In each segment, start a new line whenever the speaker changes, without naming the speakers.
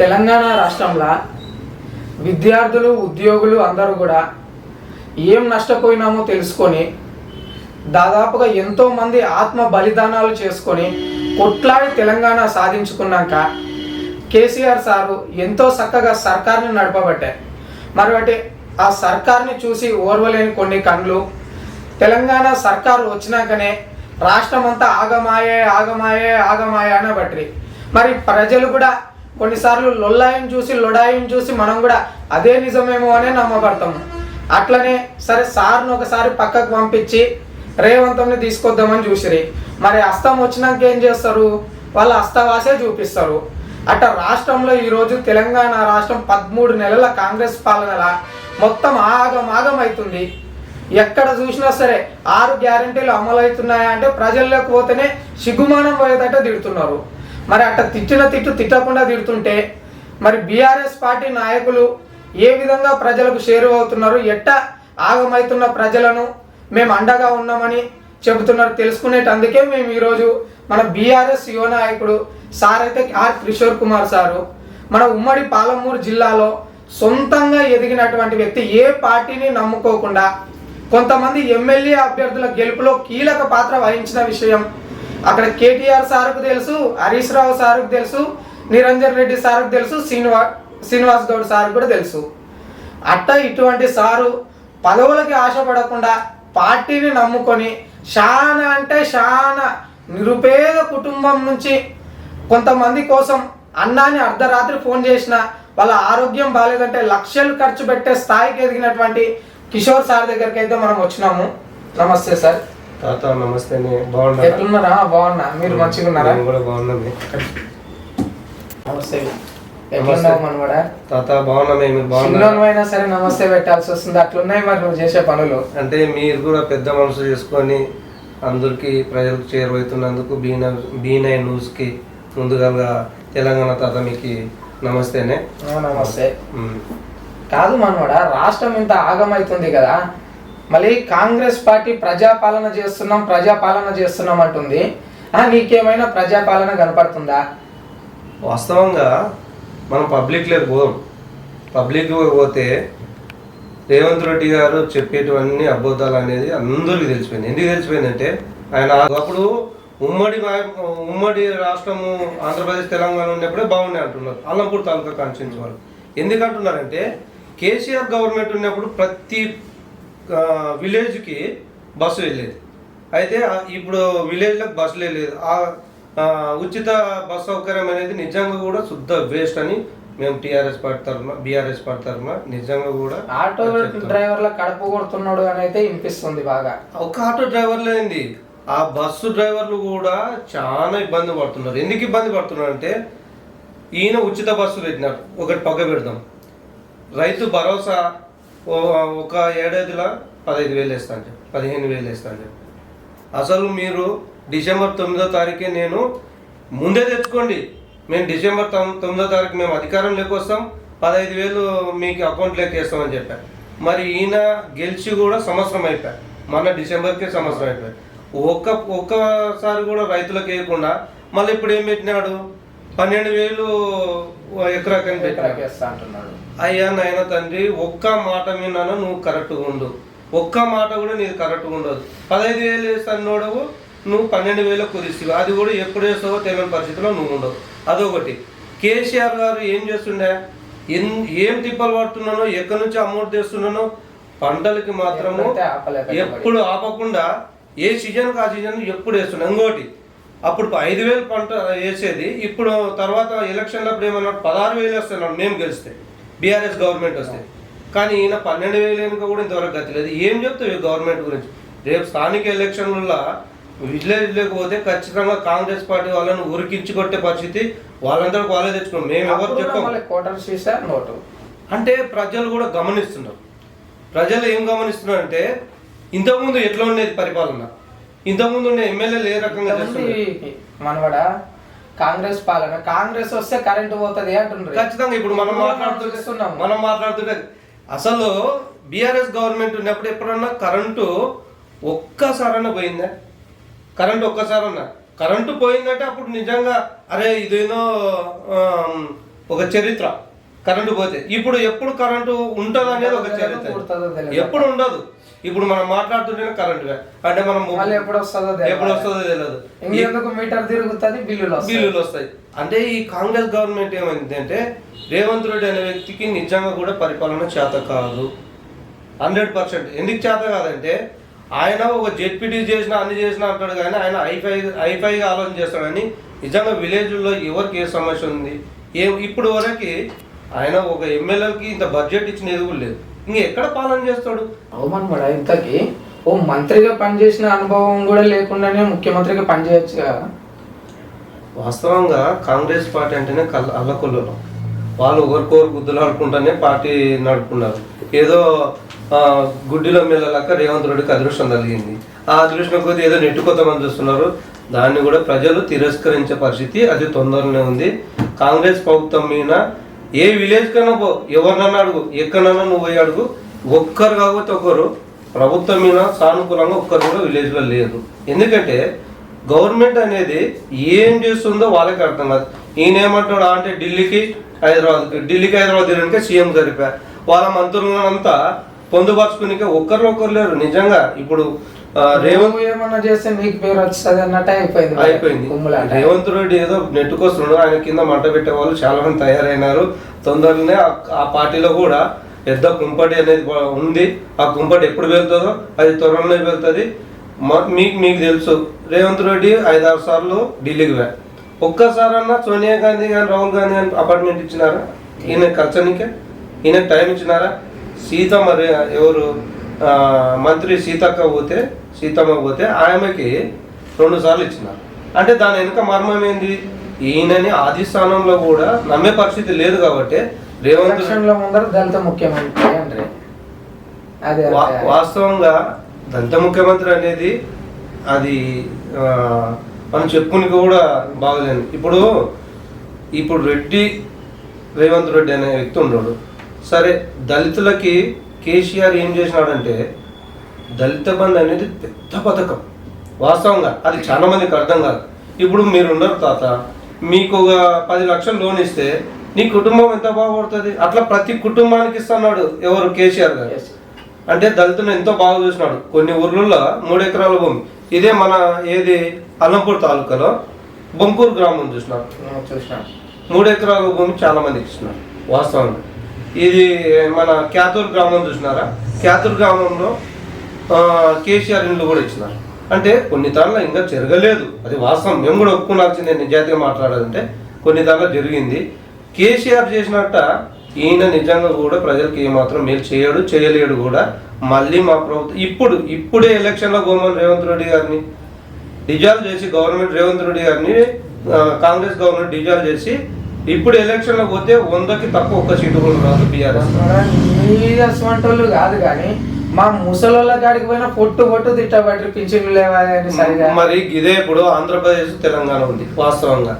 తెలంగాణ రాష్ట్రంలో విద్యార్థులు ఉద్యోగులు అందరూ కూడా ఏం నష్టపోయినామో తెలుసుకొని దాదాపుగా ఎంతోమంది ఆత్మ బలిదానాలు చేసుకొని కొట్లాడి తెలంగాణ సాధించుకున్నాక కేసీఆర్ సారు ఎంతో చక్కగా సర్కార్ని నడపబట్టారు. మరి ఆ సర్కార్ని చూసి ఓర్వలేని కొన్ని కండ్లు తెలంగాణ సర్కారు వచ్చినాకనే రాష్ట్రం అంతా ఆగమాయే ఆగమాయే ఆగమాయే అనబట్టి మరి ప్రజలు కూడా కొన్నిసార్లు లొల్లాయిని చూసి లొడాయిని చూసి మనం కూడా అదే నిజమేమో అనే నమ్మబడతాము అట్లనే సరే సార్ను ఒకసారి పక్కకు పంపించి రేవంతంని తీసుకొద్దామని చూసిరి. మరి అస్తం వచ్చినాక ఏం చేస్తారు? వాళ్ళు అస్తవాసే చూపిస్తారు. అట్ట రాష్ట్రంలో ఈరోజు తెలంగాణ రాష్ట్రం పదమూడు నెలల కాంగ్రెస్ పాలనల మొత్తం ఆగం ఆగం అవుతుంది ఎక్కడ చూసినా సరే ఆరు గ్యారంటీలు అమలు అవుతున్నాయా అంటే ప్రజల్లోకి పోతేనే సిగ్గుమానం పోయేటట్టు తిడుతున్నారు. మరి అట్ట తిట్టిన తిట్టు తిట్టకుండా తిడుతుంటే మరి బీఆర్ఎస్ పార్టీ నాయకులు ఏ విధంగా ప్రజలకు చేరువవుతున్నారు? ఎట్ట ఆగమవుతున్న ప్రజలను మేము అండగా ఉన్నామని చెబుతున్నారు తెలుసుకునేటందుకే మేము ఈరోజు మన బీఆర్ఎస్ యువ నాయకుడు సార్ అయితే ఆర్ కిషోర్ కుమార్ సారు మన ఉమ్మడి పాలమూరు జిల్లాలో సొంతంగా ఎదిగినటువంటి వ్యక్తి ఏ పార్టీని నమ్ముకోకుండా కొంతమంది ఎమ్మెల్యే అభ్యర్థుల గెలుపులో కీలక పాత్ర వహించిన విషయం అక్కడ కేటీఆర్ సార్కు తెలుసు హరీష్ రావు సార్కు తెలుసు నిరంజన్ రెడ్డి సార్కు తెలుసు శ్రీనివా శ్రీనివాస్ గౌడ్ సార్కు కూడా తెలుసు. అట్ట ఇటువంటి సారు పదవులకి ఆశపడకుండా పార్టీని నమ్ముకొని చాలా అంటే చాలా నిరుపేద కుటుంబం నుంచి కొంతమంది కోసం అన్నాన్ని అర్ధరాత్రి ఫోన్ చేసిన వాళ్ళ ఆరోగ్యం బాగాలేదంటే లక్షలు ఖర్చు పెట్టే స్థాయికి ఎదిగినటువంటి కిషోర్ సార్ దగ్గరికి అయితే మనం వచ్చినాము. నమస్తే సార్.
తాత నమస్తే బాగున్నారా?
ఎట్లున్నారా? బాగున్నా. మీరు మంచిగా ఉన్నారా
నేను కూడా బాగున్నామే
నమస్తే. ఎట్లున్నావు మనవాడా?
తాత బాగున్నామే మీరు
చిన్నోనమైనా సరే నమస్తే పెట్టాల్సి వస్తుంది. అట్లున్నాయి మరి నువ్వు చేసే పనులు.
అంటే మీరు కూడా పెద్ద మనసు చేసుకొని అందరికి ప్రజలకు చేరువవుతున్నందుకు బీ బీ నైన్ న్యూస్కి ముందుగా తెలంగాణ తాత మీకు నమస్తేనే.
నమస్తే. కాదు మనవాడా రాష్ట్రం ఇంత ఆగమైతుంది కదా. మళ్ళీ కాంగ్రెస్ పార్టీ ప్రజాపాలన చేస్తున్నాం ప్రజాపాలన చేస్తున్నాం అంటుంది. ఆ, నీకేమైనా ప్రజాపాలన కనపడుతుందా?
వాస్తవంగా మనం పబ్లిక్లోకి పోదాం. పబ్లిక్లోకి పోతే రేవంత్ రెడ్డి గారు చెప్పేటివన్నీ అబద్ధాలు అనేది అందరికీ తెలిసిపోయింది ఎందుకు తెలిసిపోయిందంటే ఆయన అప్పుడు ఉమ్మడి ఉమ్మడి రాష్ట్రము ఆంధ్రప్రదేశ్ తెలంగాణ ఉన్నప్పుడే బాగున్నాయి అంటున్నారు. అల్లంపూర్ తాలూకా కాన్స్టిట్యూన్సీ వాళ్ళు. ఎందుకంటున్నారంటే కేసీఆర్ గవర్నమెంట్ ఉన్నప్పుడు ప్రతి విలేజ్కి బస్సు వెళ్ళేది. అయితే ఇప్పుడు విలేజ్లకు బస్సులే లేదు. ఆ ఉచిత బస్ సౌకర్యం అనేది నిజంగా కూడా శుద్ధ వేస్ట్ అని మేము టీఆర్ఎస్ పార్టీ తరఫున బీఆర్ఎస్ పార్టీ తరఫున నిజంగా కూడా
ఆటో. డ్రైవర్ల కడుపు కొడుతున్నాడు అని అయితే వినిపిస్తుంది బాగా.
ఒక ఆటో డ్రైవర్లు ఏంది ఆ బస్సు డ్రైవర్లు కూడా చాలా ఇబ్బంది పడుతున్నారు. ఎందుకు ఇబ్బంది పడుతున్నారు అంటే ఈయన ఉచిత బస్సు పెట్టినారు. ఒకటి పక్క పెడదాం. రైతు భరోసా ఒక ఏడాదిలో పదహైదు వేలు వేస్తాను చెప్పి పదిహేను వేలు వేస్తాను చెప్పి అసలు మీరు డిసెంబర్ తొమ్మిదో తారీఖే నేను ముందే తెచ్చుకోండి. మేము డిసెంబర్ తొమ్మిదో తారీఖు మేము అధికారం వస్తాం పదహైదు వేలు మీకు అకౌంట్లోకి వేస్తామని చెప్పారు మరి ఈయన గెలిచి కూడా సంవత్సరం అయిపోయాయి మన డిసెంబర్కే సంవత్సరం అయిపోయాయి ఒక్క ఒక్కసారి కూడా రైతులకు వేయకుండా మళ్ళీ ఇప్పుడు ఏం పెట్టినాడు? పన్నెండు వేలు ఎకరాకని పెట్టినాడు.
అంటున్నాడు.
అయ్యా నాయన తండ్రి ఒక్క మాట విన్నాను నువ్వు కరెక్ట్గా ఉండు. ఒక్క మాట కూడా నీది కరెక్ట్గా ఉండదు. పదహైదు వేలు వేస్తాను నోడవు నువ్వు పన్నెండు వేలకు కుదిస్తావు అది కూడా ఎప్పుడు వేస్తావో తెలియని పరిస్థితిలో నువ్వు ఉండవు. అదొకటి. కేసీఆర్ గారు ఏం చేస్తుండే? ఎన్ ఏం తిప్పలు పడుతున్నానో ఎక్కడి నుంచి అమౌంట్ తెస్తున్నానో పంటలకి మాత్రము. ఎప్పుడు ఆపకుండా ఏ సీజన్కి ఆ సీజన్ ఎప్పుడు వేస్తున్నా ఇంకోటి. అప్పుడు ఐదు వేలు పంట వేసేది. ఇప్పుడు తర్వాత ఎలక్షన్లప్పుడు ఏమన్నా పదహారు వేలు వేస్తున్నాడు మేము గెలిస్తే. బీఆర్ఎస్ గవర్నమెంట్ వస్తే. కానీ ఈయన పన్నెండు వేలు వెనుక కూడా ఇంతవరకు గతి లేదు ఏం చెప్తావు గవర్నమెంట్ గురించి? రేపు స్థానిక ఎలక్షన్లలో విజిలెన్స్ పోతే ఖచ్చితంగా కాంగ్రెస్ పార్టీ వాళ్ళని ఉరికించి కొట్టే పరిస్థితి వాళ్ళందరికీ వాళ్ళే తెచ్చుకున్నాం మేము ఎవరు చెప్పాం?
నోటు.
అంటే ప్రజలు కూడా గమనిస్తున్నారు. ప్రజలు ఏం గమనిస్తున్నారు అంటే ఇంతకుముందు ఎట్లా ఉండేది పరిపాలన? ఇంతకుముందు ఉండే ఎమ్మెల్యేలు ఏ రకంగా
మనవడ? కాంగ్రెస్ పాలన. కాంగ్రెస్ వస్తే కరెంట్ పోతుంది అంటున్నారు.
ఖచ్చితంగా ఇప్పుడు మనం
చూస్తున్నాము.
మనం మాట్లాడుతుంటే అసలు బీఆర్ఎస్ గవర్నమెంట్ ఉన్నప్పుడు ఎప్పుడన్నా కరెంటు ఒక్కసారన్నా పోయిందా? కరెంట్ ఒక్కసారన్నా కరెంటు పోయిందంటే అప్పుడు నిజంగా అరే ఇదేదో ఆమ్, ఒక చరిత్ర. కరెంటు పోతే. ఇప్పుడు ఎప్పుడు కరెంటు ఉంటుంది అనేది ఒక చరిత్ర. ఎప్పుడు ఉండదు. ఇప్పుడు మనం మాట్లాడుతుంటేనే కరెంట్ అంటే మనం
ఎప్పుడు వస్తుందో.
ఎప్పుడు వస్తుందో తెలియదు
ఇంకెందుకు మీటర్ తిరుగుతుంది బిల్లులు
బిల్లులు వస్తాయి. అంటే ఈ కాంగ్రెస్ గవర్నమెంట్ ఏమైంది అంటే రేవంత్ రెడ్డి అనే వ్యక్తికి నిజంగా కూడా పరిపాలన చేత కాదు. Hundred percent. ఎందుకు చేత కాదంటే ఆయన ఒక జెడ్పీటీ చేసిన అన్ని చేసిన అంటాడు కానీ ఆయన ఐఫై ఐఫైగా ఆలోచన చేస్తాడని నిజంగా విలేజ్లో ఎవరికి ఏ సమస్య ఉంది? ఏ ఇప్పుడు వరకు ఆయన ఒక ఎమ్మెల్యేకి ఇంత బడ్జెట్ ఇచ్చిన ఎదుగు లేదు. ఇంక ఎక్కడ పాలన చేస్తాడు?
అవమనమాట ఇంతకి ఓ మంత్రిగా పనిచేసిన అనుభవం కూడా లేకుండానే ముఖ్యమంత్రిగా పనిచేయచ్చు కదా.
వాస్తవంగా కాంగ్రెస్ పార్టీ అంటేనే కళ్ళ అల్లకొల్లలో. వాళ్ళు ఒకరికొకరు గుద్దులు ఆడుకుంటానే పార్టీ నడుపుకున్నారు. ఏదో గుడ్డిలో మిల్లలక్క రేవంత్ రెడ్డికి అదృష్టం కలిగింది ఆ అదృష్టం కొద్ది ఏదో నెట్టుకోతామని చూస్తున్నారు. దాన్ని కూడా ప్రజలు తిరస్కరించే పరిస్థితి అది తొందరనే ఉంది. కాంగ్రెస్ ప్రభుత్వం మీద ఏ విలేజ్ కన్నా పో ఎవరినన్నా అడుగు ఎక్కడన్నా నువ్వు పోయి అడుగు. ఒక్కరు కాకపోతే ఒకరు ప్రభుత్వం మీద సానుకూలంగా ఒక్కరు కూడా విలేజ్లో లేరు. ఎందుకంటే గవర్నమెంట్ అనేది ఏం చేస్తుందో వాళ్ళకి అర్థం కాదు. ఈయన ఏమంటాడు అంటే ఢిల్లీకి హైదరాబాద్కి ఢిల్లీకి హైదరాబాద్ తిరగడానికి సీఎం సరిపోయా. వాళ్ళ మంత్రులంతా పొందుపరుచుకునికే ఒక్కరు ఒక్కరు లేరు. నిజంగా ఇప్పుడు రేవంత్
ఏమన్నా చేస్తే నీకు పేరు వస్తుంది అన్నట్టు అయిపోయింది
అయిపోయింది.
కుమ్ములాట.
రేవంత్ రెడ్డి ఏదో నెట్టుకొస్తున్నాడు ఆయన కింద మంట పెట్టే వాళ్ళు చాలా మంది తయారైనారు. తొందరలోనే ఆ- పార్టీలో కూడా పెద్ద కుంపటి అనేది ఉంది. ఆ కుంపటి ఎప్పుడు వెళ్తుందో అది త్వరలోనే వెళ్తుంది. మీకు మీకు తెలుసు రేవంత్ రెడ్డి ఐదారు సార్లు ఢిల్లీకి వే ఒక్కసారన్నా సోనియా గాంధీ కానీ రాహుల్ గాంధీ కానీ అపార్ట్మెంట్ ఇచ్చినారా? ఈయన కల్చర్నికే ఈయన టైం ఇచ్చినారా? సీతమ్మ రే- ఎవరు? మంత్రి సీతక్క పోతే సీతమ్మ పోతే ఆమెకి రెండు సార్లు ఇచ్చినారు. అంటే దాని వెనుక మర్మం ఏంది? ఈయనని ఆది స్థానంలో కూడా నమ్మే పరిస్థితి లేదు కాబట్టి రేవంత్
ముందర దళిత ముఖ్యమంత్రి అంటే.
వాస్తవంగా దళిత ముఖ్యమంత్రి అనేది అది మనం చెప్పుకుని కూడా బాగలేదు ఇప్పుడు ఇప్పుడు రెడ్డి రేవంత్ రెడ్డి అనే వ్యక్తి ఉన్నాడు. సరే దళితులకి కేసీఆర్ ఏం చేసినాడంటే దళిత బంధు అనేది పెద్ద పథకం. వాస్తవంగా అది చాలా మందికి అర్థం కాదు. ఇప్పుడు మీరు ఉన్నారు తాత మీకు ఒక పది లక్షలు లోన్ ఇస్తే నీ కుటుంబం ఎంత బాగుపడుతుంది? అట్లా ప్రతి కుటుంబానికి ఇస్తున్నాడు ఎవరు? కేసీఆర్ గారు. అంటే దళితులను ఎంతో బాగా చూసినాడు. కొన్ని ఊర్లలో మూడు ఎకరాల భూమి. ఇదే మన ఏది? అల్లంపూర్ తాలూకాలో బొంకూరు గ్రామం చూసినాడు
నేను చూసినాను
మూడు ఎకరాల భూమి చాలా మందికి ఇస్తున్నారు వాస్తవంగా. ఇది మన క్యాతూర్ గ్రామం చూసినారా? క్యాతూర్ గ్రామంలో కేసీఆర్ ఇండ్లు కూడా ఇచ్చినారు. అంటే కొన్ని దాంట్లో ఇంకా జరగలేదు. అది వాస్తవం. మేము కూడా ఒప్పుకున్నాల్సిందే నిజాయితీగా మాట్లాడాలంటే. కొన్ని దాంట్లో జరిగింది. కేసీఆర్ చేసినట్ట ఈయన నిజంగా కూడా ప్రజలకు ఏమాత్రం మేలు చేయడు చేయలేడు కూడా. మళ్ళీ మా ప్రభుత్వం ఇప్పుడు ఇప్పుడే ఎలక్షన్లో గోమన్ రేవంత్ రెడ్డి గారిని డిజాల్వ్ చేసి గవర్నమెంట్ రేవంత్ రెడ్డి గారిని కాంగ్రెస్ గవర్నమెంట్ డిజాల్వ్ చేసి ఇప్పుడు ఎలక్షన్లో పోతే వందకి తక్కువ ఒక్క సీటు కూడా రాదు బీఆర్ఎస్
నీరస్ వంటలు కాదు కానీ మా ముసలోళ్ళ కాడికి పోయినా పొట్టు పొట్టు తిట్టబట్టి పింఛన్లు లేవా అని సరిగా.
మరి ఇదే ఇప్పుడు ఆంధ్రప్రదేశ్ తెలంగాణ ఉంది వాస్తవంగా.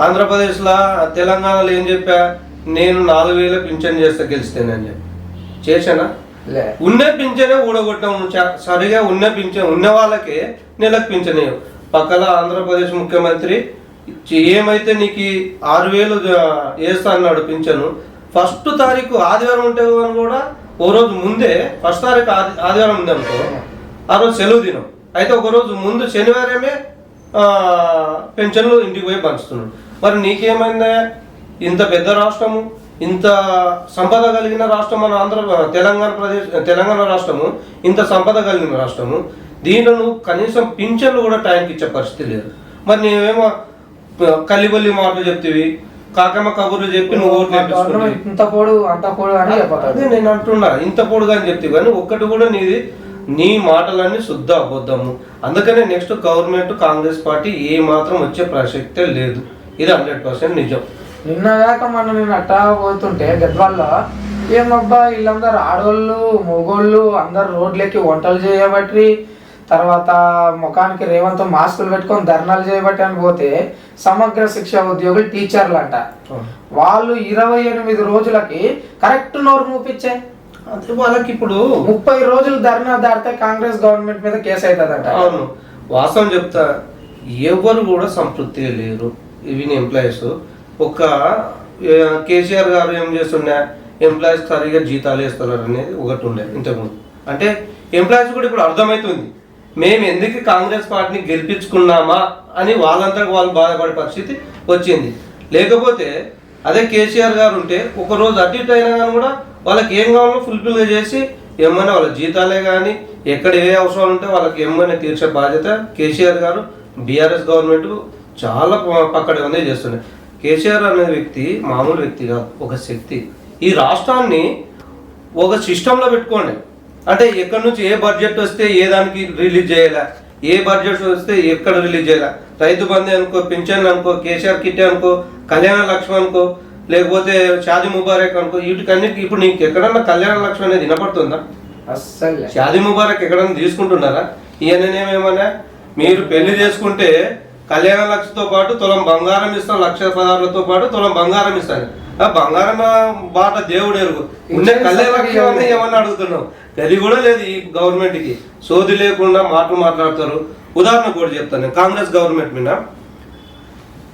ఆంధ్రప్రదేశ్ లా తెలంగాణలో ఏం చెప్పా? నేను నాలుగు వేల పింఛన్ చేస్తే గెలిస్తేనని చెప్పి. చేశానా?
లే.
ఉన్న పింఛనే ఊడగొట్టాం చ- సరిగా ఉన్న పింఛన్ ఉన్న వాళ్ళకే నెలకు పింఛన్. పక్కన ఆంధ్రప్రదేశ్ ముఖ్యమంత్రి ఏమైతే నీకు ఆరు వేలు జ- వేస్తా అన్నాడు పింఛను ఫస్ట్ తారీఖు ఆదివారం ఉంటే అని కూడా ఓ రోజు ముందే ఫస్ట్ తారీఖు ఆది ఆదివారం ఉంది అనుకో ఆ రోజు సెలవు దినం. అయితే ఒక రోజు ముందు శనివారమే పెన్షన్లు ఇంటికి పోయి పంచుతున్నాడు. మరి నీకేమైందా? ఇంత పెద్ద రాష్ట్రము ఇంత సంపద కలిగిన రాష్ట్రం మన ఆంధ్ర తెలంగాణ ప్రదేశ్ తెలంగాణ రాష్ట్రము ఇంత సంపద కలిగిన రాష్ట్రము దీంట్లో నువ్వు కనీసం పింఛన్లు కూడా టైంకి ఇచ్చే పరిస్థితి లేదు. మరి నేనేమో కలిబల్లి మాటలు చెప్తివి కాకమ్మ కబుర్లు చెప్పి నువ్వు ఓట్లు
ఇంత పొడు అంత పొడు అని
అదే
చెప్పతాడు
నేను అంటున్నా ఇంత పొడుగా అని చెప్తే కానీ ఒక్కటి కూడా నీది నీ మాటలన్నీ శుద్ధ అబద్ధము. అందుకనే నెక్స్ట్ గవర్నమెంట్ కాంగ్రెస్ పార్టీ ఏ మాత్రం వచ్చే ప్రసక్తే లేదు. ఇది హండ్రెడ్ పర్సెంట్ నిజం.
నిన్నదాకా మనం నేను అట్టా పోతుంటే గద్వాల్లో ఏమబ్బా వీళ్ళందరూ ఆడోళ్ళు మొగోళ్ళు అందరు రోడ్లెక్కి వంటలు చేయబట్టి తర్వాత ముఖానికి రేవంత్ మాస్కులు పెట్టుకొని ధర్నాలు చేయబట్టి అని పోతే సమగ్ర శిక్ష ఉద్యోగులు టీచర్లు అంట వాళ్ళు ఇరవై ఎనిమిది రోజులకి కరెక్ట్ నోరు మూపించే.
అదే వాళ్ళకి ఇప్పుడు
ముప్పై రోజులు ధర్నా దాటితే కాంగ్రెస్ గవర్నమెంట్ మీద కేసు అవుతుందంట
అవును. వాస్తవం చెప్తా ఎవరు కూడా సంతృప్తిగా లేరు ఈవెన్ ఎంప్లాయీస్ ఒక కేసీఆర్ గారు ఏం చేస్తున్నా ఎంప్లాయీస్ సరిగా జీతాలు వేస్తారు అనేది ఒకటి ఉండే ఇంతకుముందు. అంటే ఎంప్లాయీస్ కూడా ఇప్పుడు అర్థమవుతుంది. మేము ఎందుకు కాంగ్రెస్ పార్టీని గెలిపించుకున్నామా అని వాళ్ళంతకు వాళ్ళు బాధపడే పరిస్థితి వచ్చింది. లేకపోతే అదే కేసీఆర్ గారు ఉంటే ఒక రోజు అటు ఇటు అయినా కానీ కూడా వాళ్ళకి ఏం కావాలో ఫుల్ఫిల్గా చేసి ఏమైనా వాళ్ళ జీతాలే కానీ ఎక్కడ ఏ అవసరాలు ఉంటే వాళ్ళకి ఏమైనా తీర్చే బాధ్యత కేసీఆర్ గారు బీఆర్ఎస్ గవర్నమెంట్ చాలా ప- పక్కడగానే చేస్తున్నాయి. కేసీఆర్ అనే వ్యక్తి మామూలు వ్యక్తి కాదు ఒక శక్తి. ఈ రాష్ట్రాన్ని ఒక సిస్టంలో పెట్టుకోండి. అంటే ఎక్కడి నుంచి ఏ బడ్జెట్ వస్తే ఏ దానికి రిలీజ్ చేయాలా? ఏ బడ్జెట్ వస్తే ఎక్కడ రిలీజ్ చేయాలా? రైతు బంధు అనుకో పింఛన్ అనుకో కేసీఆర్ కిట్ అనుకో కళ్యాణ లక్ష్మి అనుకో లేకపోతే షాది ముబారక్ అనుకో వీటికన్నిటికి ఇప్పుడు నీకు ఎక్కడన్నా కళ్యాణ లక్ష్మి అనేది వినపడుతుందా?
అస్సలు
షాది ముబారక్ ఎక్కడన్నా తీసుకుంటున్నారా? ఈయననేమేమన్నా మీరు పెళ్ళి చేసుకుంటే కళ్యాణ లక్షతో పాటు తులం బంగారం ఇస్తాం లక్ష పదార్థాలతో పాటు తులం బంగారం ఇస్తాను. బంగారం బాట దేవుడు ఎరుగు ఉండే లక్ష్యం ఏమన్నా అడుగుతున్నాం అది కూడా లేదు ఈ గవర్నమెంట్కి సోది లేకుండా మాటలు మాట్లాడతారు. ఉదాహరణ కూడా చెప్తాను నేను. కాంగ్రెస్ గవర్నమెంట్ మీద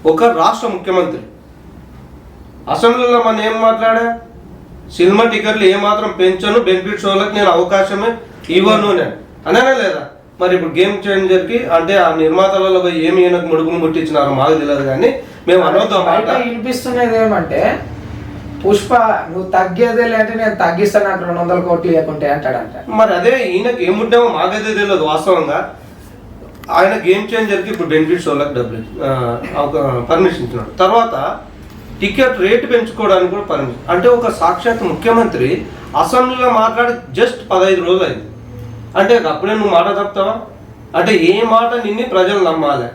ఒక రాష్ట్ర ముఖ్యమంత్రి అసెంబ్లీలో మనం ఏం మాట్లాడా? సినిమా టికెట్లు ఏమాత్రం పెంచను బెనిఫిట్స్ వాళ్ళకి నేను అవకాశమే ఇవ్వను నేను అననే లేదా? మరి ఇప్పుడు గేమ్ చేంజర్కి అంటే ఆ నిర్మాతలలో ఏమి ఈయనకు ముడుగులు ముట్టించినారో మాకు తెలియదు కానీ మేము మాట.
వినిపిస్తున్నది ఏమంటే పుష్ప నువ్వు తగ్గేదేలే అంటే నేను తగ్గిస్తాను నాకు రెండు వందల కోట్లు ఇవ్వకుంటే అంటాడంట.
మరి అదే ఈయనకి ఏముంటామో మాకైతే తెలియదు వాస్తవంగా. ఆయన గేమ్ చేంజర్కి ఇప్పుడు బెనిఫిట్స్ వాళ్ళకి డబ్బులు పర్మిషన్ ఇచ్చినాడు. తర్వాత టికెట్ రేటు పెంచుకోవడానికి కూడా పర్మిషన్. అంటే ఒక సాక్షాత్ ముఖ్యమంత్రి అసెంబ్లీలో మాట్లాడి జస్ట్ పదహైదు రోజులు అయింది. అంటే అప్పుడే నువ్వు మాట తప్పుతావా? అంటే ఏ మాట నిన్ని ప్రజలు నమ్మాలి?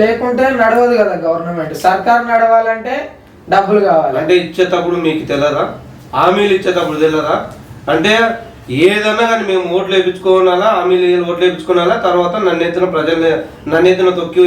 లేకుంటే నడవదు కదా గవర్నమెంట్. సర్కార్ నడవాలంటే డబ్బులు కావాలి.
అంటే ఇచ్చేటప్పుడు మీకు తెలియదా హామీలు ఇచ్చేటప్పుడు తెలియదా అంటే ఏదన్నా కానీ మేము ఓట్లు వేయించుకోవాలా హామీలు ఓట్లు వేయించుకోవాలా తర్వాత నన్ను ఎత్తిన ప్రజల్ని నన్ను ఎత్తిన తొక్కి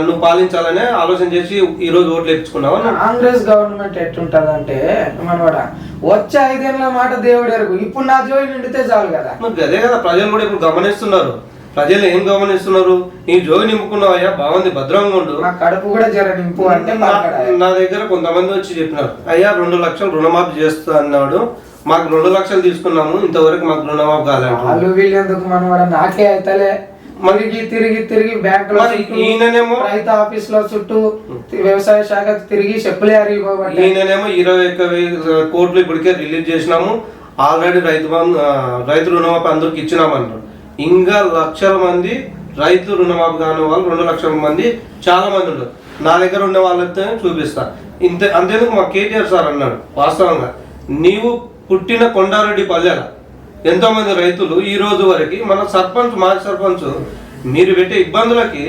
నువ్వు పాలించాలనే ఆలోచన చేసి ఈ రోజు ఓట్లు వేయించుకున్నావా?
కాంగ్రెస్ గవర్నమెంట్ ఎట్టుంటదంటే మనవాడ వచ్చే ఐదేళ్ళ మాట దేవుడు ఎరుగు. ఇప్పుడు నా జోయి నిండితే చాలు కదా.
అదే కదా ప్రజలు కూడా ఇప్పుడు గమనిస్తున్నారు. ప్రజలు ఏం గమనిస్తున్నారు? నీ జోగి నింపుకున్నావయ్యా బాగుంది భద్రంగా ఉండు.
నా కడుపు కూడా జర నింపు అంటే
నా- దగ్గర కొంతమంది వచ్చి చెప్పినారు. అయ్యా రెండు లక్షలు రుణమాఫీ చేస్తా అన్నాడు. మాకు రెండు లక్షలు తీసుకున్నాము ఇంతవరకు మాకు రుణమాఫీ కాలేదు
వాళ్ళు నాకే అయితలే. తిరిగి తిరిగి తిరిగి
మరి
చుట్టూ,
ఈయననేమో-
రైతు ఆఫీస్లో చుట్టూ వ్యవసాయ శాఖ తిరిగి చెప్పులే అరిగిపోబట్టి
ఈయననేమో ఇరవై ఒక్క కోట్లు ఇప్పటికే రిలీజ్ చేసినాము. ఆల్రెడీ రైతు రైతు రుణమాఫీ అందరికి ఇచ్చినామన్నారు. ఇంకా లక్షల మంది రైతు రుణమాఫీ కాని వాళ్ళు రెండు లక్షల మంది చాలా మంది ఉన్నారు. నా దగ్గర ఉన్న వాళ్ళతో చూపిస్తా. ఇంత అంతేందుకు మా కేటీఆర్ సార్ అన్నాడు వాస్తవంగా. నీవు పుట్టిన కొండారెడ్డి పల్లెల ఎంతో మంది రైతులు ఈ రోజు వరకు మన సర్పంచ్ మాజీ సర్పంచ్ మీరు పెట్టే ఇబ్బందులకి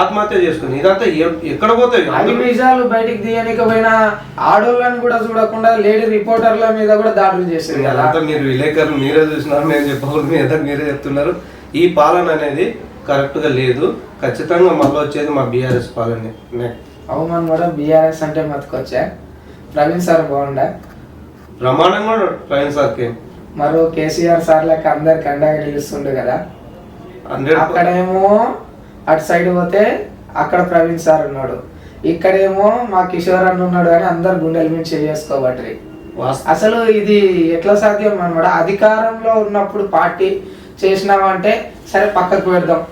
ఆత్మహత్య చేసుకుని ఇదంతా ఎక్కడ పోతాయి?
నిజాలు బయటికి తీయనికపోయినా ఆడోళ్ళని కూడా చూడకుండా లేడీ రిపోర్టర్ల మీద కూడా దాడులు చేశారు
అదంతా మీరు విలేకరులు మీరే చూసినారు నేను చెప్పకూడదు మీ మీరే చెప్తున్నారు. ఈ పాలన అనేది కరెక్ట్గా లేదు. ఖచ్చితంగా మళ్ళీ వచ్చేది మా బీఆర్ఎస్ పాలన.
అవమాన్ కూడా బీఆర్ఎస్ అంటే మతుకొచ్చా? ప్రవీణ్ సార్ బాగుండా?
ప్రమాణంగా ప్రవీణ్ సార్కి.
మరో కేసీఆర్ సార్ లెక్క అందరికి అండగా నిలుస్తుండు కదా. అక్కడేమో అటు సైడ్ పోతే అక్కడ ప్రవీణ్ సార్ ఉన్నాడు. ఇక్కడేమో మా కిషోర్ అన్న ఉన్నాడు అని అందరు గుండెల మీద చేసుకోబట్టి అసలు ఇది ఎట్లా సాధ్యం అనమాట అధికారంలో ఉన్నప్పుడు పార్టీ చేసినావంటే సరే పక్కకు పెడదాం.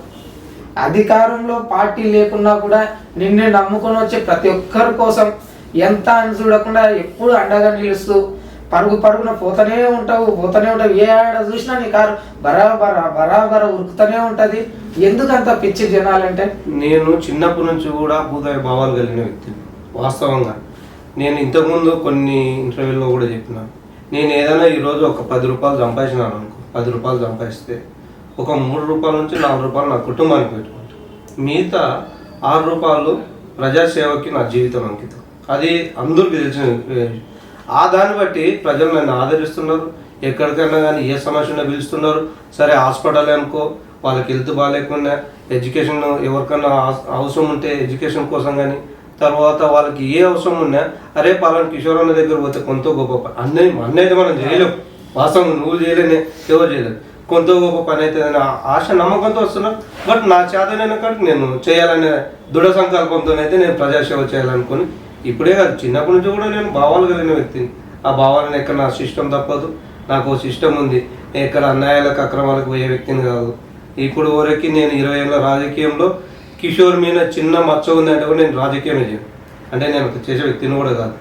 అధికారంలో పార్టీ లేకున్నా కూడా నిన్నే నమ్ముకొని వచ్చే ప్రతి ఒక్కరి కోసం ఎంత అని చూడకుండా ఎప్పుడు అండగా నిలుస్తూ పరుగు పరుగున పోతూనే ఉంటావు పోతూనే ఉంటావు. ఏ ఆడ చూసినా నీ కారు బరాబర బరాబర ఉరుకుతూనే ఉంటుంది. ఎందుకంత పిచ్చి జనాలంటే?
నేను చిన్నప్పటి నుంచి కూడా భూదాయ భావాలు కలిగిన వ్యక్తిని వాస్తవంగా నేను ఇంతకుముందు కొన్ని ఇంటర్వ్యూలో కూడా చెప్పినాను. నేను ఏదైనా ఈరోజు ఒక పది రూపాయలు సంపాదించినాను అనుకో పది రూపాయలు సంపాదిస్తే ఒక మూడు రూపాయల నుంచి నాలుగు రూపాయలు నా కుటుంబానికి పెట్టుకుంటాను మిగతా ఆరు రూపాయలు ప్రజాసేవకి నా జీవితం అంకితం. అది అందరికీ తెలిసిన ఆ దాన్ని బట్టి ప్రజలు నన్ను ఆదరిస్తున్నారు. ఎక్కడికైనా కానీ ఏ సమస్య ఉన్నా పిలుస్తున్నారు. సరే హాస్పిటల్ అనుకో వాళ్ళకి హెల్త్ బాగాలేకుండా ఎడ్యుకేషన్ ఎవరికైనా అవసరం ఉంటే ఎడ్యుకేషన్ కోసం కానీ తర్వాత వాళ్ళకి ఏ అవసరం ఉన్నా అరే పాలన కిషోర్ అన్న దగ్గర పోతే కొంత గొప్ప అన్నీ అన్నీ మనం చేయలేము వాస్తవం నువ్వు చేయలేనే ఎవరు చేయలేదు కొంత గొప్ప పని అవుతుందని ఆశ నమ్మకంతో వస్తున్నాను బట్ నా చేతనైన కాడికి నేను చేయాలనే దృఢ సంకల్పంతోనైతే నేను ప్రజాసేవ చేయాలనుకుని ఇప్పుడే కాదు చిన్నప్పటి నుంచి కూడా నేను భావాలు కలిగిన వ్యక్తిని. ఆ భావాలను ఎక్కడ నా సిస్టమ్ తప్పదు. నాకు సిస్టమ్ ఉంది. ఎక్కడ అన్యాయాలకు అక్రమాలకు పోయే వ్యక్తిని కాదు. ఇప్పుడు వరకు నేను ఇరవై ఏళ్ళ రాజకీయంలో కిషోర్ మీద చిన్న మచ్చ ఉంది అంటే కూడా నేను రాజకీయమే చేయను. అంటే నేను చేసే వ్యక్తిని కూడా కాదు.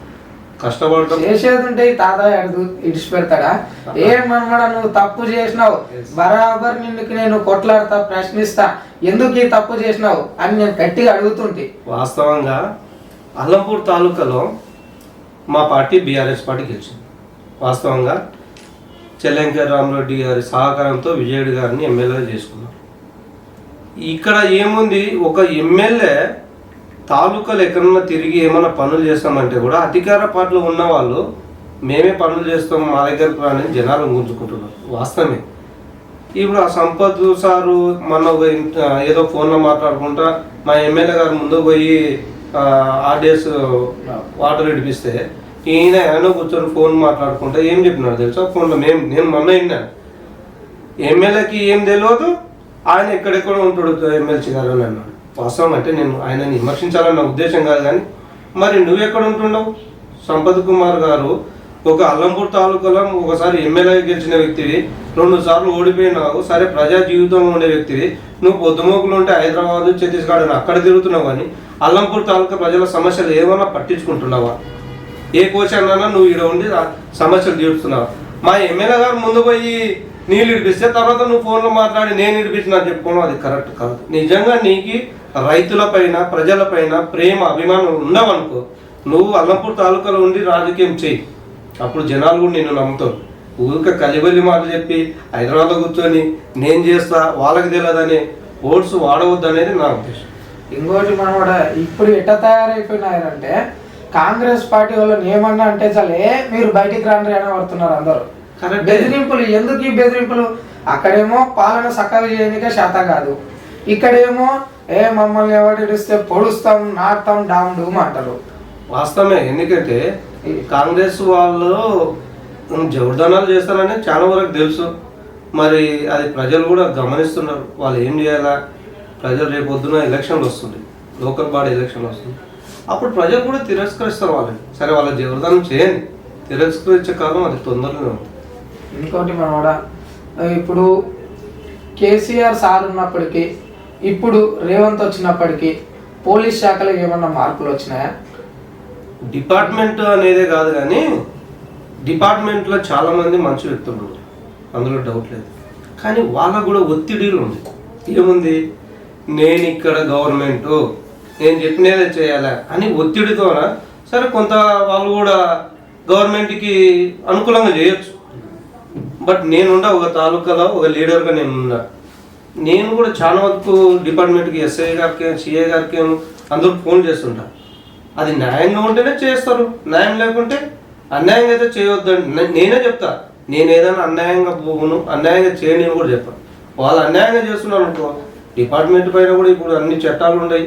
కష్టపడటం.
చేసేది ఉంటే అడుగు ఇడిచి పెడతాడా ఏం మనమడ నువ్వు తప్పు చేసినావు? బరాబర్ నిన్నుకి నేను కొట్లాడతా ప్రశ్నిస్తా. ఎందుకు ఈ తప్పు చేసినావు? అని నేను గట్టిగా అడుగుతుంటే.
వాస్తవంగా అల్లంపూర్ తాలూకాలో మా పార్టీ బీఆర్ఎస్ పార్టీ గెలిచింది. వాస్తవంగా చెల్లంకర్ రామరెడ్డి గారి సహకారంతో విజయుడు గారిని ఎమ్మెల్యే చేసుకున్నాం. ఇక్కడ ఏముంది? ఒక ఎమ్మెల్యే తాలూకాలు ఎక్కడన్నా తిరిగి ఏమైనా పనులు చేస్తామంటే కూడా అధికార పార్టీలో ఉన్న వాళ్ళు మేమే పనులు చేస్తాం మా దగ్గర రాని జనాలు గుంజుకుంటున్నారు వాస్తవమే. ఇప్పుడు ఆ సంపత్ సారు మొన్న ఒక ఏదో ఫోన్లో మాట్లాడుకుంటా మా ఎమ్మెల్యే గారు ముందు పోయి ఆర్డిఎస్ వాటర్ ఇడిపిస్తే ఈయన ఆయన కూర్చొని ఫోన్ మాట్లాడుకుంటా ఏం చెప్పినాడు తెలుసా? ఫోన్లో మేము నేను మొన్న విన్నాను ఎమ్మెల్యేకి ఏం తెలియదు ఆయన ఎక్కడెక్కడ ఉంటాడు ఎమ్మెల్సీ గారు అని అన్నాడు. వాస్తవం అంటే నేను ఆయనని విమర్శించాలన్న ఉద్దేశం కాదు కానీ మరి నువ్వు ఎక్కడ ఉంటున్నావు సంపత్ కుమార్ గారు ఒక అల్లంపూర్ తాలూకాలో ఒకసారి ఎమ్మెల్యే గెలిచిన వ్యక్తివి రెండు సార్లు ఓడిపోయినావు సరే ప్రజా జీవితంలో ఉండే వ్యక్తివి నువ్వు పొద్దుమోకులు ఉంటే హైదరాబాద్ ఛత్తీస్గఢ్ అని అక్కడ తిరుగుతున్నావు కానీ అల్లంపూర్ తాలూకా ప్రజల సమస్యలు ఏమన్నా పట్టించుకుంటున్నావా? ఏ కోచ్ అన్నా నువ్వు ఇక్కడ ఉండి సమస్యలు తీరుస్తున్నావు? మా ఎమ్మెల్యే గారు ముందు పోయి నీళ్ళు ఇడిపిస్తే తర్వాత నువ్వు ఫోన్లో మాట్లాడి నేను ఇడిపించిన చెప్పుకోవడం అది కరెక్ట్ కాదు. నిజంగా నీకు రైతులపైన ప్రజలపైన ప్రేమ అభిమానం ఉండవనుకో నువ్వు అల్లంపూర్ తాలూకాలో ఉండి రాజకీయం చెయ్యి అప్పుడు జనాలు కూడా నిన్ను నమ్ముతారు. ఊరిక కలిబల్లి మాటలు చెప్పి హైదరాబాద్లో కూర్చొని నేను చేస్తా వాళ్ళకి తెలియదని ఓట్స్ వాడవద్దు అనేది నా ఉద్దేశం.
ఇంకోటి మనవాడ ఇప్పుడు ఎట్ట తయారైపోయినారంటే కాంగ్రెస్ పార్టీ వాళ్ళని ఏమన్నా అంటే చాలే మీరు బయటికి రాండి అని పడుతున్నారు అందరూ. బెదిరింపులు ఎందుకు ఈ బెదిరింపులు? అక్కడేమో పాలన చక్కగా చేయనికే శాత కాదు. ఇక్కడేమో ఏ మమ్మల్ని ఎవరు ఇడిస్తే పొడుస్తాం నాటుతాం డామ్ డూమ్ అంటారు.
వాస్తవమే ఎందుకంటే కాంగ్రెస్ వాళ్ళు జవర్దనాలు చేస్తారని చాలా వరకు తెలుసు. మరి అది ప్రజలు కూడా గమనిస్తున్నారు. వాళ్ళు ఏం చేయాలా? ప్రజలు రేపు పొద్దున ఎలక్షన్లు వస్తుంది లోకల్ బాడీ ఎలక్షన్లు వస్తుంది అప్పుడు ప్రజలు కూడా తిరస్కరిస్తారు వాళ్ళని. సరే వాళ్ళ జవర్దానం చేయండి. తిరస్కరించే కాలం అది తొందరలోనే ఉంది.
ఇంకోటి మనవాడ ఇప్పుడు కేసీఆర్ సార్ ఉన్నప్పటికీ ఇప్పుడు రేవంత్ వచ్చినప్పటికీ పోలీస్ శాఖలో ఏమన్నా మార్పులు వచ్చినాయా?
డిపార్ట్మెంట్ అనేదే కాదు కానీ డిపార్ట్మెంట్లో చాలా మంది మంచి వ్యక్తులు అందులో డౌట్ లేదు. కానీ వాళ్ళకు కూడా ఒత్తిడిలు ఉంది. ఏముంది? నేను ఇక్కడ గవర్నమెంట్. నేను చెప్పినదే చేయాలా? అని ఒత్తిడితోన? సరే కొంత వాళ్ళు కూడా గవర్నమెంట్కి అనుకూలంగా చేయొచ్చు. బట్ నేనుండా ఒక తాలూకాలో ఒక లీడర్గా నేనున్నా. నేను కూడా చాలా వరకు డిపార్ట్మెంట్కి ఎస్ఐ గారికి సిఐ గారికి అందరూ ఫోన్ చేస్తుంటా. అది న్యాయంగా ఉంటేనే చేస్తారు న్యాయం లేకుంటే అన్యాయంగా అయితే చేయొద్దండి నేనే చెప్తా. నేను ఏదైనా అన్యాయంగా పోను అన్యాయంగా చేయని కూడా చెప్పాను. వాళ్ళు అన్యాయంగా చేస్తున్నారు అనుకో డిపార్ట్మెంట్ పైన కూడా ఇప్పుడు అన్ని చట్టాలు ఉన్నాయి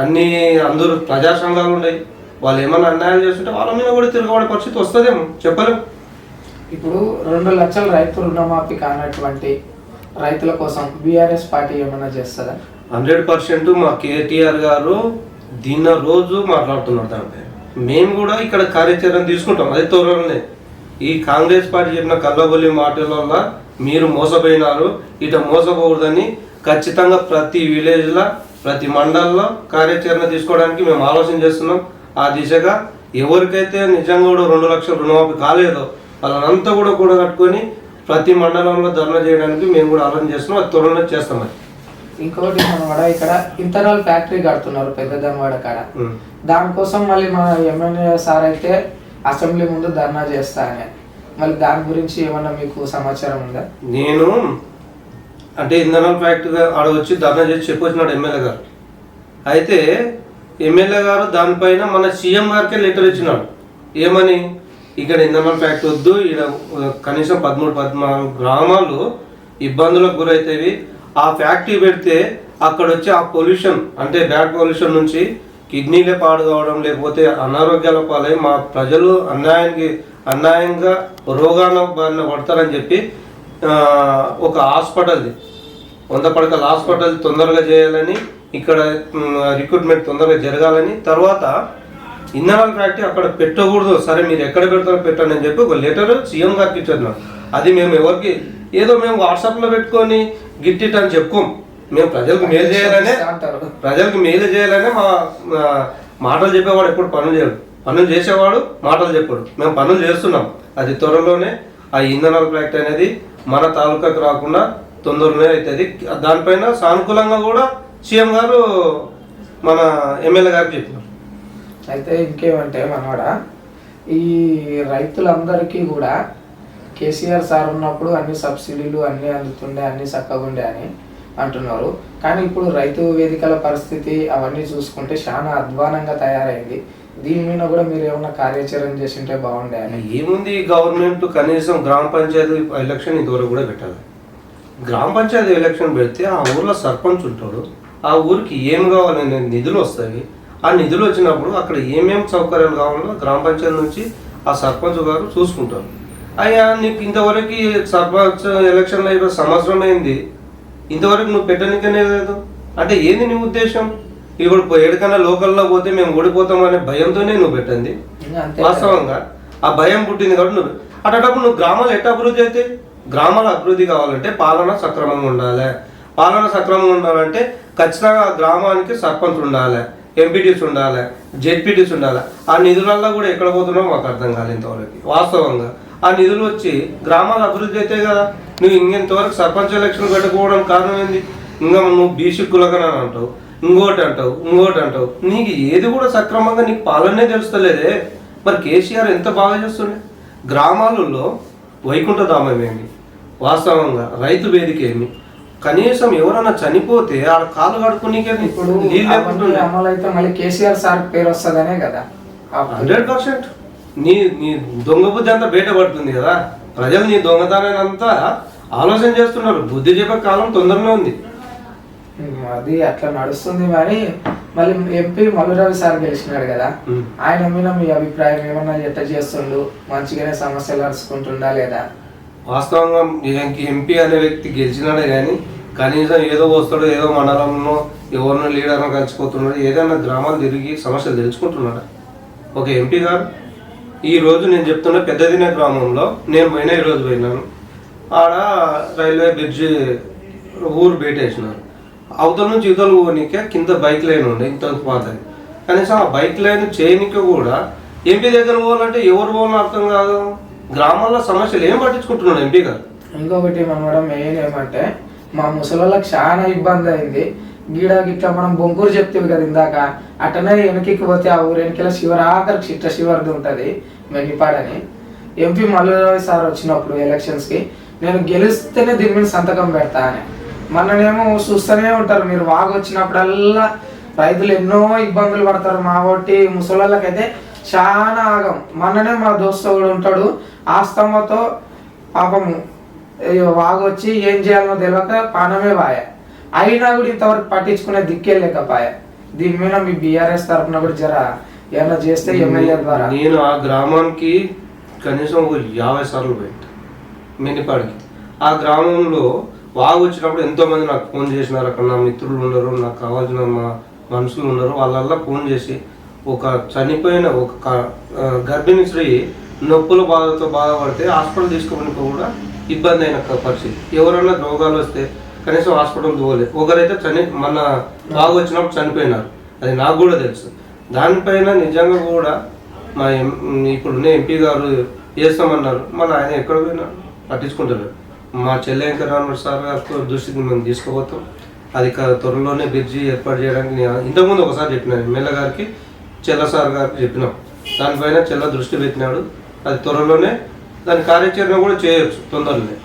అన్ని అందరూ ప్రజా సంఘాలు ఉన్నాయి వాళ్ళు ఏమైనా అన్యాయం చేస్తుంటే వాళ్ళ మీద కూడా తిరగబడే పరిస్థితి వస్తుందేమో. చెప్పలేము.
ఇప్పుడు రెండు లక్షల రైతు రుణమాఫీ కానటువంటి రైతుల కోసం బీఆర్ఎస్ పార్టీ ఏమైనా చేస్తుందా?
హండ్రెడ్ పర్సెంట్ మా కేటీఆర్ గారు దీన్న రోజు మాట్లాడుతున్నారు దానిపై మేము కూడా ఇక్కడ కార్యాచరణ తీసుకుంటాం. అదే త్వరలోనే ఈ కాంగ్రెస్ పార్టీ చెప్పిన కల్లబొల్లి మాటల వల్ల మీరు మోసపోయినారు. ఇట మోసపోకూడదని ఖచ్చితంగా ప్రతి విలేజ్లో ప్రతి మండలంలో కార్యాచరణ తీసుకోవడానికి మేము ఆలోచన చేస్తున్నాం. ఆ దిశగా ఎవరికైతే నిజంగా కూడా రెండు లక్షల రుణమాఫీ కాలేదో వాళ్ళనంతా కూడా కూడగట్టుకొని ప్రతి మండలంలో ధర్నా చేయడానికి మేము కూడా ఆలోచన చేస్తున్నాం అది త్వరలో చేస్తాం అది
ఇంకోటి మనవాడ ఇక్కడ ఇంటర్నల్ ఫ్యాక్టరీ కడుతున్నారు పెద్ద ధనవాడ కాడ. దానికోసం మళ్ళీ మన ఎమ్మెల్యే సార్ అయితే అసెంబ్లీ ముందు ధర్నా చేస్తా అని మళ్ళీ దాని గురించి ఏమన్నా మీకు సమాచారం ఉందా?
నేను అంటే ఇంధనాల ఫ్యాక్టరీ ఆడ వచ్చి ధర్నా చేసి చెప్పొచ్చినాడు ఎమ్మెల్యే గారు. అయితే ఎమ్మెల్యే గారు దానిపైన మన సీఎం గారికే లెటర్ ఇచ్చినాడు. ఏమని? ఇక్కడ ఇంధనాల ఫ్యాక్టరీ వద్దు. ఇక్కడ కనీసం పదమూడు పద్నాలుగు గ్రామాలు ఇబ్బందులకు గురైతేవి. ఆ ఫ్యాక్టరీ పెడితే అక్కడ వచ్చే ఆ పొల్యూషన్ అంటే బ్యాడ్ పొల్యూషన్ నుంచి కిడ్నీలే పాడు కావడం లేకపోతే అనారోగ్యాల పాలై మా ప్రజలు అన్యాయానికి అన్యాయంగా రోగాల బారిన పడతారని చెప్పి ఒక హాస్పిటల్ది వంద పడకల హాస్పిటల్ తొందరగా చేయాలని ఇక్కడ రిక్రూట్మెంట్ తొందరగా జరగాలని తర్వాత ఇంధనాల ఫ్యాక్టరీ అక్కడ పెట్టకూడదు. సరే మీరు ఎక్కడ పెడతారో పెట్టండి అని చెప్పి ఒక లెటర్ సీఎం గారికి ఇచ్చారు అది మేము ఎవరికి ఏదో మేము వాట్సాప్లో పెట్టుకొని గిట్టిట్ అని చెప్పుకోం. మేము ప్రజలకు మేలు చేయాలనే
అంటారు.
ప్రజలకు మేలు చేయాలనే మా మాటలు చెప్పేవాడు ఎప్పుడు పనులు చేయడు. పనులు చేసేవాడు మాటలు చెప్పాడు. మేము పనులు చేస్తున్నాం. అది త్వరలోనే ఆ ఇంధనాల ఫ్యాక్టరీ అనేది మన తాలూకాకు రాకుండా తొందరనే అవుతుంది దానిపైన సానుకూలంగా కూడా సీఎం గారు మన ఎమ్మెల్యే గారికి చెప్పారు
అయితే ఇంకేమంటే మనవాడ ఈ రైతులందరికీ కూడా కేసీఆర్ సార్ ఉన్నప్పుడు అన్ని సబ్సిడీలు అన్నీ అందుతుండే అన్ని చక్కగా ఉండే అని అంటున్నారు. కానీ ఇప్పుడు రైతు వేదికల పరిస్థితి అవన్నీ చూసుకుంటే చాలా అధ్వానంగా తయారైంది. దీని మీద కూడా మీరు ఏమన్నా కార్యాచరణ చేసింటే బాగుండే అని.
ఏముంది గవర్నమెంట్ కనీసం గ్రామ పంచాయతీ ఎలక్షన్ ఇదివరకు కూడా పెట్టాలి. గ్రామ పంచాయతీ ఎలక్షన్ పెడితే ఆ ఊర్లో సర్పంచ్ ఉంటాడు. ఆ ఊరికి ఏం కావాలనే నిధులు వస్తాయి. ఆ నిధులు వచ్చినప్పుడు అక్కడ ఏమేం సౌకర్యాలు కావాలో గ్రామ పంచాయతీ నుంచి ఆ సర్పంచ్ గారు చూసుకుంటారు. అయ్యా నీకు ఇంతవరకు సర్పంచ్ ఎలక్షన్లో అయిపోయి సంవత్సరం అయింది. ఇంతవరకు నువ్వు పెట్టనికనే లేదు. అంటే ఏంది నీ ఉద్దేశం? ఇప్పుడు ఎక్కడికైనా లోకల్లో పోతే మేము ఓడిపోతామనే భయంతోనే నువ్వు పెట్టింది. వాస్తవంగా ఆ భయం పుట్టింది కాబట్టి నువ్వు అటప్పుడు నువ్వు గ్రామాలు ఎట్లా అభివృద్ధి అయితే? గ్రామాల అభివృద్ధి కావాలంటే పాలన సక్రమంగా ఉండాలి. పాలన సక్రమంగా ఉండాలంటే ఖచ్చితంగా ఆ గ్రామానికి సర్పంచ్ ఉండాలి. ఎంపీటీస్ ఉండాలి జెడ్పీటీస్ ఉండాలి ఆ నిధులల్లో కూడా ఎక్కడ పోతున్నావు మాకు అర్థం కాలేదు ఇంతవరకు వాస్తవంగా. ఆ నిధులు వచ్చి గ్రామాలు అభివృద్ధి అయితే కదా నువ్వు ఇంకెంతవరకు సర్పంచ్ ఎలక్షన్ పెట్టుకోవడం కారణం ఏంది? ఇంకా నువ్వు బీసీ కులగన అంటావు ఇంకోటి అంటావు ఇంకోటి అంటావు. నీకు ఏది కూడా సక్రమంగా నీకు పాలనే తెలుస్తలేదే. మరి కేసీఆర్ ఎంత బాగా చేస్తుండే? గ్రామాలలో వైకుంఠధామం ఏమి వాస్తవంగా రైతు వేదిక ఏమి కనీసం ఎవరైనా చనిపోతే ఆడ కాలు కడుక్కునికే
ఇప్పుడు అమలు అయితే మళ్ళీ కేసీఆర్ సార్ పేరు వస్తుందనే కదా.
Hundred percent. నీ నీ దొంగ బుద్ధి అంతా బయటపడుతుంది కదా. ప్రజలు నీ దొంగతనాన్ని అంతా ఆలోచన చేస్తున్నారు. బుద్ధి చెప్పే కాలం తొందరలో ఉంది.
అది అట్లా నడుస్తుంది కానీ మళ్ళీ ఎంపీ మల్లురావి సార్ గెలిచినాడు కదా. ఆయన మీద మీ అభిప్రాయం ఏమన్నా ఎట్ట చేస్తుండు? మంచిగానే సమస్యలు అరుచుకుంటుండా లేదా?
వాస్తవంగా ఎంపీ అనే వ్యక్తి గెలిచినాడే కానీ కనీసం ఏదో వస్తాడో ఏదో మండలంలో ఎవరినో లీడర్ను కలిసిపోతున్నాడు ఏదైనా గ్రామాలు తిరిగి సమస్యలు తెలుసుకుంటున్నాడా? ఒక ఎంపీ గారు ఈ రోజు నేను చెప్తున్న పెద్దదిన గ్రామంలో నేను పోయినా ఈరోజు పోయినాను. ఆడ రైల్వే బ్రిడ్జి ఊరు బయటేసినారు అవతల నుంచి ఇవతల పోనీకే కింద బైక్ లైన్ ఉండే ఇంత పాతది. కనీసం ఆ బైక్ లైన్ చేయనికే కూడా ఎంపీ దగ్గర పోవాలంటే ఎవరు పోవాలో అర్థం కాదు. గ్రామాల్లో సమస్యలు ఏం పట్టించుకుంటున్నాడు ఎంపీ గారు?
ఇంకొకటి మనం మెయిన్ ఏమంటే మా ముసలోళ్ళకి చాలా ఇబ్బంది అయింది. గీడ గిట్లా మనం బొంకూరు చెప్తేవి కదా ఇందాక అట్టనే వెనక్కి పోతే ఆ ఊరు వెనకాల శివరాఖరి చిట్ట శివరిది ఉంటుంది మెన్నిపాడని ఎంపీ మల్లురావి సార్ వచ్చినప్పుడు ఎలక్షన్స్కి నేను గెలిస్తేనే దీని మీద సంతకం పెడతా అని. మొన్ననేమో చూస్తూనే ఉంటారు మీరు వాగు వచ్చినప్పుడల్లా రైతులు ఎన్నో ఇబ్బందులు పడతారు. మా ఒకటి ముసలోళ్ళకైతే చాలా ఆగం. మొన్ననే మా దోస్తు కూడా ఉంటాడు ఆ స్తంభతో పాపము ఈ వాగు వచ్చి ఏం చేయాలో తెలియక పానమే వాయ. అయినా కూడా ఇంతవరకు పట్టించుకునే దిక్కే లేకపాయ. దీని మీద మీ బీఆర్ఎస్ తరఫున కూడా జర ఏమైనా చేస్తే ఎమ్మెల్యే ద్వారా.
నేను ఆ గ్రామానికి కనీసం ఒక యాభై సార్లు పోయింది మినిపాడికి ఆ గ్రామంలో వాగు వచ్చినప్పుడు ఎంతో మంది నాకు ఫోన్ చేసినారు. అక్కడ నా మిత్రులు ఉన్నారు నాకు కావాల్సిన మా మనుషులు ఉన్నారు. వాళ్ళల్లా ఫోన్ చేసి ఒక చనిపోయిన ఒక గర్భిణీ స్త్రీ నొప్పుల బాధతో బాధపడితే హాస్పిటల్ తీసుకోవడానికి కూడా ఇబ్బంది అయిన పరిస్థితి. ఎవరైనా రోగాలు వస్తే కనీసం హాస్పిటల్ పోలేదు. ఒకరైతే చని మన బాగా వచ్చినప్పుడు చనిపోయినారు. అది నాకు కూడా తెలుసు. దానిపైన నిజంగా కూడా మా ఇప్పుడున్న ఎంపీ గారు చేస్తామన్నారు. మన ఆయన ఎక్కడ పోయినా పట్టించుకుంటారు మా చెల్లె సార్ గారితో దృష్టికి మేము తీసుకుపోతాం. అది త్వరలోనే బ్రిడ్జి ఏర్పాటు చేయడానికి నేను ఇంతకుముందు ఒకసారి చెప్పినాను. ఎమ్మెల్యే గారికి చెల్ల సార్ గారికి చెప్పినాం. దానిపైన చెల్ల దృష్టి పెట్టినాడు. అది త్వరలోనే దాని కార్యాచరణ కూడా చేయొచ్చు తొందరలోనే.